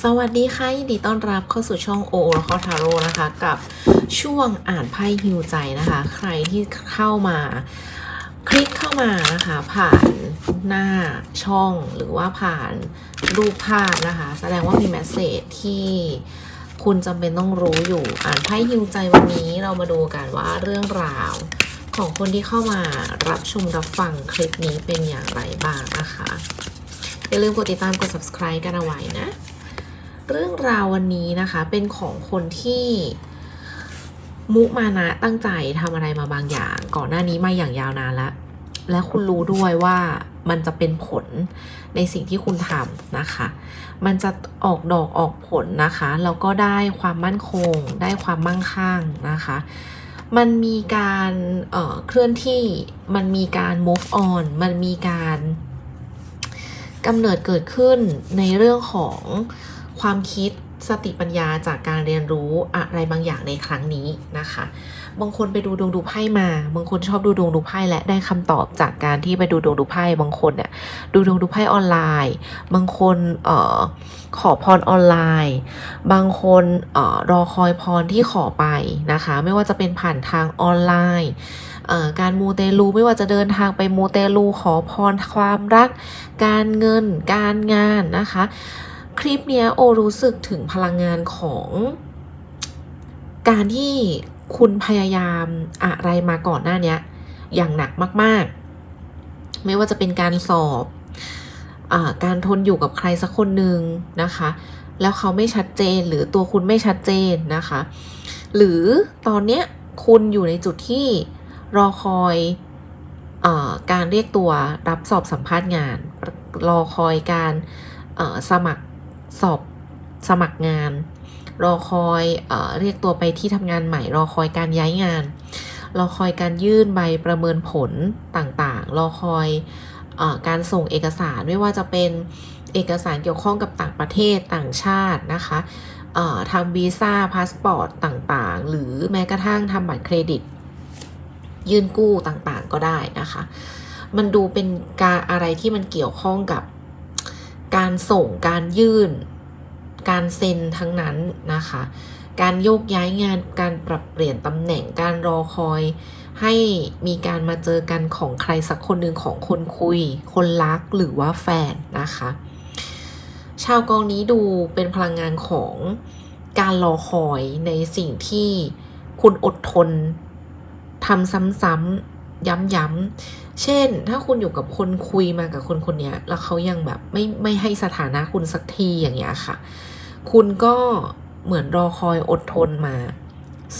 สวัสดีค่ะยินดีต้อนรับเข้าสู่ช่องโอและข้อทาโร่นะคะ กับช่วงอ่านไพ่ฮิวใจนะคะ ใครที่เข้ามาคลิกเข้ามานะคะ ผ่านหน้าช่องหรือว่าผ่านรูปภาพนะคะ แสดงว่ามีแมสเซจที่คุณจำเป็นต้องรู้อยู่อ่านไพ่ฮิวใจวันนี้เรามาดูกันว่าเรื่องราวของคนที่เข้ามารับชมรับฟังคลิปนี้เป็นอย่างไรบ้างนะคะอย่าลืมกดติดตามกด subscribe กันเอาไว้นะ เรื่องราววันนี้นะคะ เป็นของคนที่มุมานะตั้งใจทำอะไรมาบางอย่าง ก่อนหน้านี้มาอย่างยาวนานแล้ว และคุณรู้ด้วยว่ามันจะเป็นผลในสิ่งที่คุณทำนะคะ มันจะออกดอกออกผลนะคะ แล้วก็ได้ความมั่นคง ได้ความมั่งคั่งนะคะ มันมีการเอ่อเคลื่อนที่ มันมีการ move on มันมีการกำเนิดเกิดขึ้นในเรื่องของ ความคิดสติปัญญาจากการเรียนรู้อะไรบางอย่างในครั้งนี้นะคะ บางคนไปดูดวงดูไพ่มา บางคนชอบดูดวงดูไพ่และได้คำตอบจากการที่ไปดูดวงดูไพ่ บางคนเนี่ยดูดวงดูไพ่ออนไลน์ บางคนเอ่อขอพรออนไลน์ บางคนเอ่อรอคอยพรที่ขอไปนะคะ ไม่ว่าจะเป็นผ่านทางออนไลน์เอ่อการมูเตลูไม่ว่าจะเดินทางไปมูเตลูขอพรความรัก การเงิน การงานนะคะ คลิปเนี้ยโอรู้สึกถึงพลังงานของการที่คุณพยายามอะไรมาก่อนหน้าเนี้ยอย่างหนักมาก ๆ ไม่ว่าจะเป็นการสอบอาการทนอยู่กับใครสักคนหนึ่งนะคะ แล้วเขาไม่ชัดเจนหรือตัวคุณไม่ชัดเจนนะคะ หรือตอนเนี้ยคุณอยู่ในจุดที่รอคอยอการเรียกตัวรับสอบสัมภาษณ์งาน รอคอยการสมัคร สอบสมัครงาน รอคอยเอเรียกตัวไปที่ทำงานใหม่ รอคอยการย้ายงาน รอคอยการยื่นใบประเมินผลต่างๆ รอคอยอการส่งเอกสารไม่ว่าจะเป็นเอกสารเกี่ยวข้องกับต่างประเทศต่างชาตินะคะทำวีซ่าพาสปอร์ตต่างๆ หรือแม้กระทั่งทำบัตรเครดิต ยื่นกู้ต่างๆก็ได้นะคะ มันดูเป็นการอะไรที่มันเกี่ยวข้องกับ การส่งการยื่น การเซ็นทั้งนั้นนะคะ การโยกย้ายงานการปรับเปลี่ยนตำแหน่งการรอคอยให้มีการมาเจอกันของใครสักคนหนึ่งของคนคุย คนรักหรือว่าแฟนนะคะ ชาวกองนี้ดูเป็นพลังงานของการรอคอยในสิ่งที่คุณอดทนทำซ้ำๆย้ำๆ เช่น ถ้าคุณอยู่กับคนคุยมากับคนคนนี้แล้วเขายังแบบไม่ไม่ให้สถานะคุณสักทีอย่างเงี้ยค่ะ คุณก็เหมือนรอคอยอดทนมา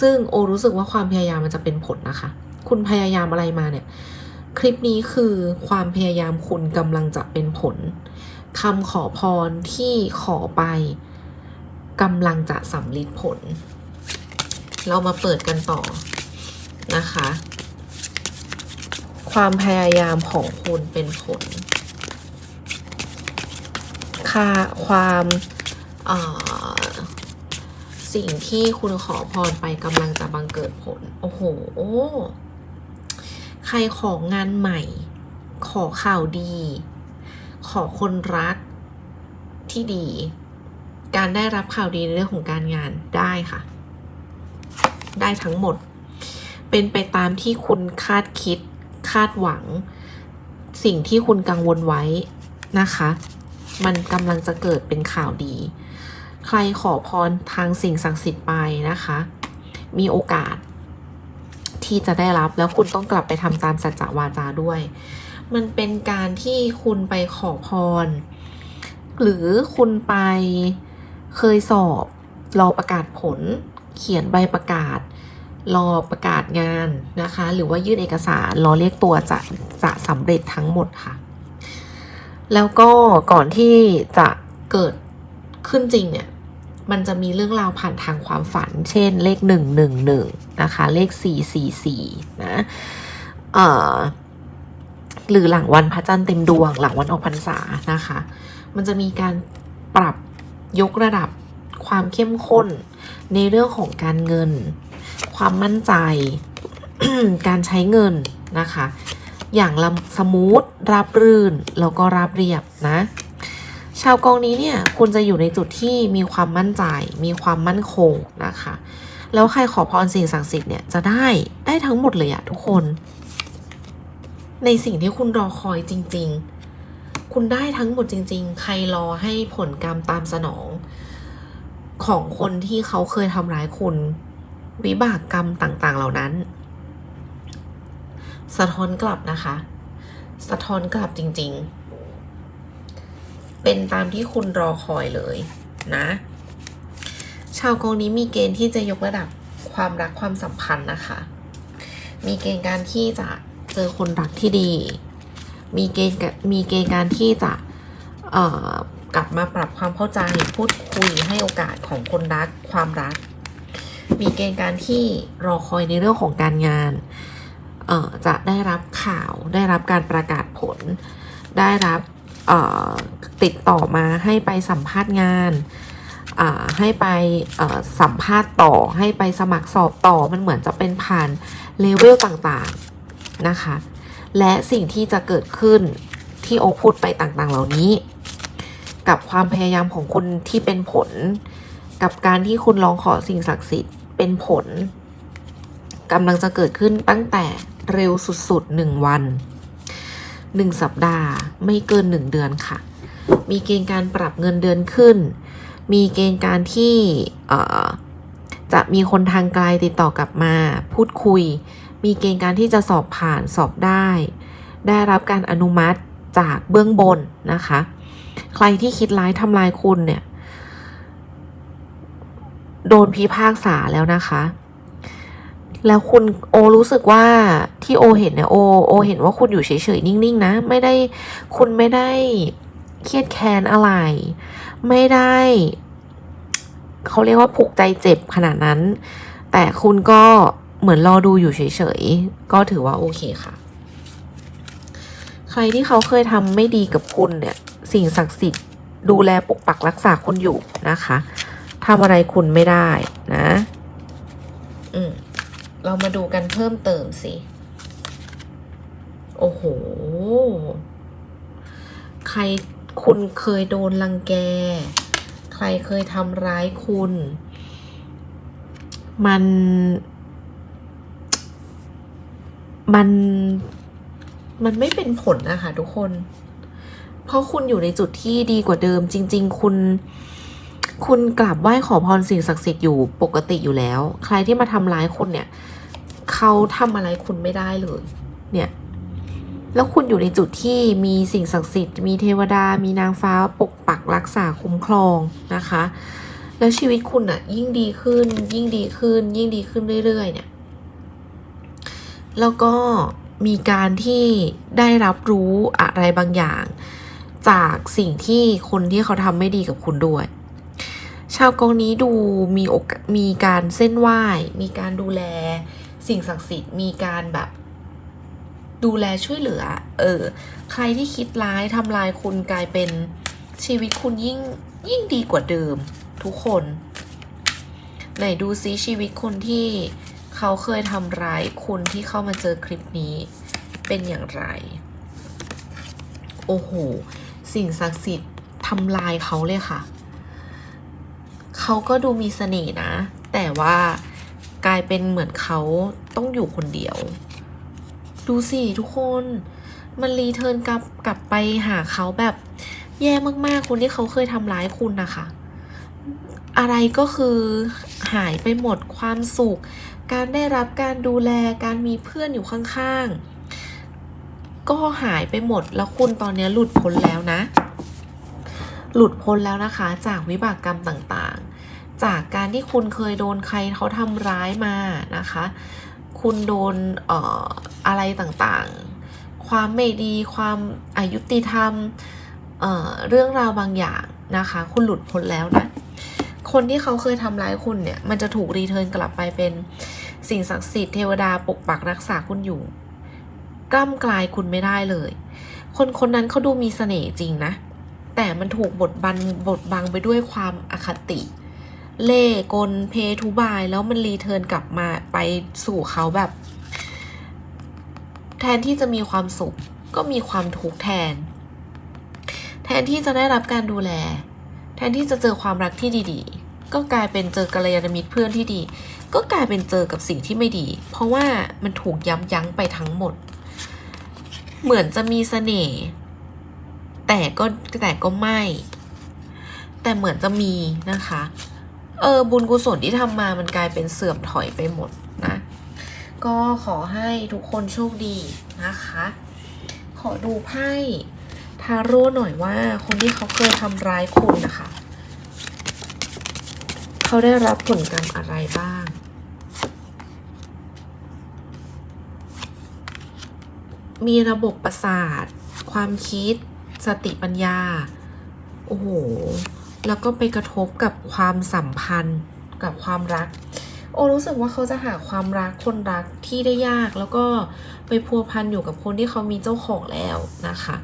ซึ่งโอรู้สึกว่าความพยายามมันจะเป็นผลนะคะ คุณพยายามอะไรมาเนี่ย คลิปนี้คือความพยายามคุณกำลังจะเป็นผลคำขอพรที่ขอไปกำลังจะสำลิดผล เรามาเปิดกันต่อนะคะ ความพยายามของคุณเป็นผล ค่าความสิ่งที่คุณขอพรไปกำลังจะบังเกิดผล โอ้โห ใครของงานใหม่ ขอข่าวดี ขอคนรักที่ดี การได้รับข่าวดีในเรื่องของการงานได้ค่ะ ได้ทั้งหมด เป็นไปตามที่คุณคาดคิด คาดหวัง สิ่งที่คุณกังวลไว้นะคะ มันกำลังจะเกิดเป็นข่าวดี ใครขอพรทางสิ่งศักดิ์สิทธิ์ไปนะคะ มีโอกาส ที่จะได้รับแล้วคุณต้องกลับไปทำตามสัจจวาจาด้วย มันเป็นการที่คุณไปขอพร หรือคุณไปเคยสอบรอประกาศผล เขียนใบประกาศ รอประกาศงานนะคะ หรือว่ายื่นเอกสารรอเรียกตัวจะจะสำเร็จทั้งหมดค่ะ แล้วก็ก่อนที่จะเกิดขึ้นจริงเนี่ย มันจะมีเรื่องราวผ่านทางความฝัน เช่นเลขหนึ่งหนึ่งหนึ่งนะคะ เลขสี่สี่สี่นะเอ่อหรือหลังวันพระจันทร์เต็มดวง หลังวันออกพรรษานะคะ มันจะมีการปรับยกระดับความเข้มข้นในเรื่องของการเงิน ความมั่นใจ การใช้เงินนะคะ อย่างละสมูทราบรื่น แล้วก็ราบเรียบนะ ชาวกองนี้เนี่ยคุณจะอยู่ในจุดที่มีความมั่นใจ มีความมั่นคงนะคะ แล้วใครขอพรสิ่งศักดิ์สิทธิ์เนี่ยจะได้ได้ทั้งหมดเลยอะทุกคน ในสิ่งที่คุณรอคอยจริง ๆ คุณได้ทั้งหมดจริง ๆ ใครรอให้ผลกรรมตามสนองของคนที่เขาเคยทำร้ายคุณ วิบากกรรมต่างๆ เหล่านั้น สะท้อนกลับนะคะ สะท้อนกลับจริง ๆ เป็นตามที่คุณรอคอยเลยนะ ชาวกองนี้มีเกณฑ์ที่จะยกระดับความรักความสัมพันธ์นะคะ มีเกณฑ์การที่จะเจอคนรักที่ดี มีเกณฑ์มีเกณฑ์การที่จะเอ่อกลับมาปรับความเข้าใจพูดคุยให้โอกาสของคนรักความรัก มีเกณฑ์การที่รอคอยในเรื่องของการงานเอ่อจะได้รับข่าวได้รับการประกาศผล ได้รับติดต่อมาให้ไปสัมภาษณ์งานอ่าให้ไปอ่อสัมภาษณ์ต่อให้ไปสมัครสอบต่อมันเหมือนจะเป็นผ่านเลเวลต่างๆนะคะ และสิ่งที่จะเกิดขึ้นที่โอพูดไปต่างๆ เหล่านี้ กับความพยายามของคุณที่เป็นผล กับการที่คุณร้องขอสิ่งศักดิ์สิทธิ์เป็นผลกำลังจะเกิดขึ้นตั้งแต่เร็วสุดๆ1วัน1สัปดาห์ไม่เกิน1เดือนค่ะ มีเกณฑ์การปรับเงินเดือนขึ้น มีเกณฑ์การที่จะมีคนทางไกลติดต่อกลับมา พูดคุย มีเกณฑ์การที่จะสอบผ่านสอบได้ ได้รับการอนุมัติจากเบื้องบนนะคะ ใครที่คิดร้ายทำลายคุณเนี่ย โดนพิพากษาแล้วนะคะ แล้วคุณโอรู้สึกว่าที่โอเห็นเนี่ยโอโอเห็นว่าคุณอยู่เฉยๆนิ่งๆนะ ไม่ได้คุณไม่ได้เครียดแค้นอะไร ไม่ได้เขาเรียกว่าผูกใจเจ็บขนาดนั้น แต่คุณก็เหมือนรอดูอยู่เฉยๆ ก็ถือว่าโอเคค่ะ ใครที่เขาเคยทำไม่ดีกับคุณเนี่ย สิ่งศักดิ์สิทธิ์ดูแลปกปักรักษาคุณอยู่นะคะ ทำอะไรคุณไม่ได้นะ อืม เรามาดูกันเพิ่มเติมสิ โอ้โห ใครคุณเคยโดนรังแก ใครเคยทำร้ายคุณ มัน มัน มันไม่เป็นผลนะคะทุกคน เพราะคุณอยู่ในจุดที่ดีกว่าเดิมจริง ๆ คุณ คุณกราบไหว้ขอพรสิ่งศักดิ์สิทธิ์อยู่ปกติอยู่แล้ว ใครที่มาทำร้ายคุณเนี่ย เขาทำอะไรคุณไม่ได้เลย เนี่ย แล้วคุณอยู่ในจุดที่มีสิ่งศักดิ์สิทธิ์ มีเทวดา มีนางฟ้าปกปักรักษาคุ้มครองนะคะ แล้วชีวิตคุณอะยิ่งดีขึ้น ยิ่งดีขึ้น ยิ่งดีขึ้นเรื่อยๆ เนี่ย แล้วก็มีการที่ได้รับรู้อะไรบางอย่าง จากสิ่งที่คนที่เขาทำไม่ดีกับคุณด้วย ชาวกองนี้ดูมีโอกมีการเส้นไหว้ มีการดูแลสิ่งศักดิ์สิทธิ์ มีการแบบ ดูแลช่วยเหลือ เออ ใครที่คิดร้ายทำลายคุณกลายเป็นชีวิตคุณยิ่งยิ่งดีกว่าเดิม ทุกคน ไหนดูซิชีวิตคนที่เขาเคยทำร้ายคุณที่เข้ามาเจอคลิปนี้ เป็นอย่างไร โอ้โห สิ่งศักดิ์สิทธิ์ทำลายเขาเลยค่ะ เขาก็ดูมีเสน่ห์นะ แต่ว่ากลายเป็นเหมือนเขาต้องอยู่คนเดียว ดูสิ ทุกคน มันรีเทิร์นกลับกลับไปหาเขาแบบแย่มากๆ คนที่เขาเคยทำร้ายคุณนะคะ อะไรก็คือหายไปหมดความสุข การได้รับการดูแลการมีเพื่อนอยู่ข้างๆ ก็หายไปหมดแล้วคุณตอนนี้หลุดพ้นแล้วนะ หลุดพ้นแล้วนะคะจากวิบากกรรมต่างๆ จากการที่คุณเคยโดนใครเขาทำร้ายมานะคะ คุณโดนเอ่ออะไรต่างๆ ความไม่ดีความอายุติธรรมเอ่อเรื่องราวบางอย่างนะคะ คุณหลุดพ้นแล้วนะ คนที่เขาเคยทำร้ายคุณเนี่ย มันจะถูกรีเทิร์นกลับไปเป็นสิ่งศักดิ์สิทธิ์เทวดาปกปักรักษาคุณอยู่กล้ำกลายคุณไม่ได้เลย คนคนนั้นเขาดูมีเสน่ห์จริงนะ แต่มันถูกบดบังบดบังไปด้วยความอคติ เล่กลเพทุบาย แล้วมันรีเทิร์นกลับมาไปสู่เขาแบบ แทนที่จะมีความสุขก็มีความทุกข์แทน แทนที่จะได้รับการดูแล แทนที่จะเจอความรักที่ดีๆ ก็กลายเป็นเจอกัลยาณมิตรเพื่อนที่ดี ก็กลายเป็นเจอกับสิ่งที่ไม่ดี เพราะว่ามันถูกย้ำยั้งไปทั้งหมด เหมือนจะมีเสน่ห์แต่ก็แต่ก็ไม่ แต่เหมือนจะมีนะคะ เออบุญกุศลที่ทำมามันกลายเป็นเสื่อมถอยไปหมดนะ ก็ขอให้ทุกคนโชคดีนะคะ ขอดูไพ่ทาโร่หน่อยว่าคนที่เขาเคยทำร้ายคุณนะคะ เขาได้รับผลกรรมอะไรบ้างมีระบบประสาท ความคิด สติปัญญา โอ้โห แล้วก็ไปกระทบกับความสัมพันธ์กับความรัก โอ้รู้สึกว่าเขาจะหาความรักคนรักที่ได้ยาก แล้วก็ไปพัวพันอยู่กับคนที่เขามีเจ้าของแล้วนะคะ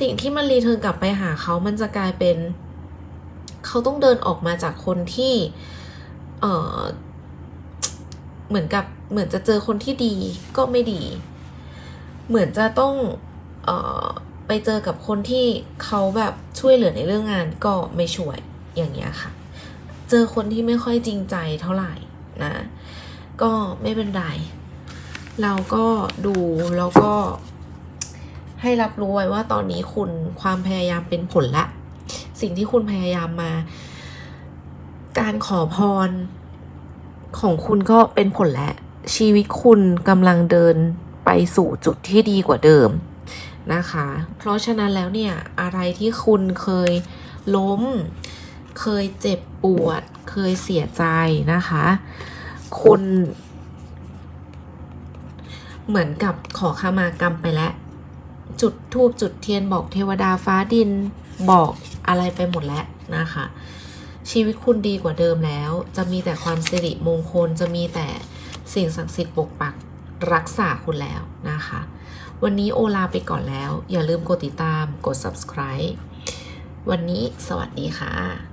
สิ่งที่มันรีเทิร์นกลับไปหาเขามันจะกลายเป็น เขาต้องเดินออกมาจากคนที่เออเหมือนกับเหมือนจะเจอคนที่ดีก็ไม่ดี เหมือนจะต้องเออ ไปเจอกับคนที่เขาแบบช่วยเหลือในเรื่องงานก็ไม่ช่วยอย่างเงี้ยค่ะ เจอคนที่ไม่ค่อยจริงใจเท่าไหร่นะ ก็ไม่เป็นไร เราก็ดูแล้วก็ให้รับรู้ไว้ว่าตอนนี้คุณความพยายามเป็นผลละ สิ่งที่คุณพยายามมา การขอพรของคุณก็เป็นผลแล้วชีวิตคุณกำลังเดินไปสู่จุดที่ดีกว่าเดิม นะคะ เพราะฉะนั้นแล้วเนี่ยอะไรที่คุณเคยล้ม เคยเจ็บปวด เคยเสียใจนะคะ คุณ เหมือนกับขอขมากรรมไปแล้ว จุดทูบจุดเทียนบอกเทวดาฟ้าดินบอกอะไรไปหมดแล้วนะคะ ชีวิตคุณดีกว่าเดิมแล้ว จะมีแต่ความสิริมงคลจะมีแต่สิ่งศักดิ์สิทธิ์ปกปักรักษาคุณแล้วนะคะ วันนี้โอลาไปก่อนแล้ว อย่าลืมกดติดตามกด subscribe วันนี้สวัสดีค่ะ